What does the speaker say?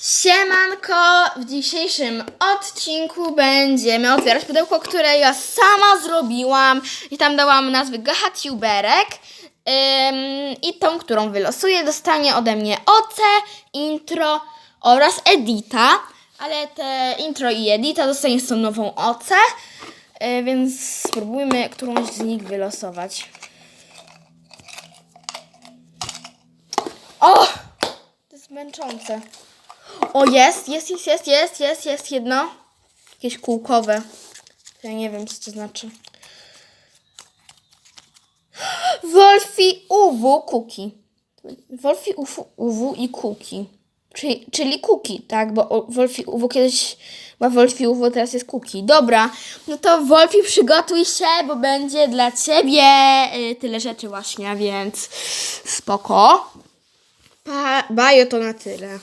Siemanko! W dzisiejszym odcinku będziemy otwierać pudełko, które ja sama zrobiłam i tam dałam nazwy Gahatuberek. Ym, I tą, którą wylosuję, dostanie ode mnie OC, intro oraz Edita. Ale te intro i Edita dostanie z tą nową OC, yy, więc spróbujmy którąś z nich wylosować. O! To jest męczące. O, jest, jest, jest, jest, jest, jest, jest jedno. Jakieś kółkowe. Ja nie wiem, co to znaczy. Wolfi UW Kuki. Wolfi UW, UW i Kuki. Czyli, czyli Kuki, tak? Bo Wolfi UW kiedyś była Wolfi UW, teraz jest Kuki. Dobra, no to Wolfi przygotuj się, bo będzie dla ciebie y, tyle rzeczy właśnie, więc spoko. Pa, bajo to na tyle.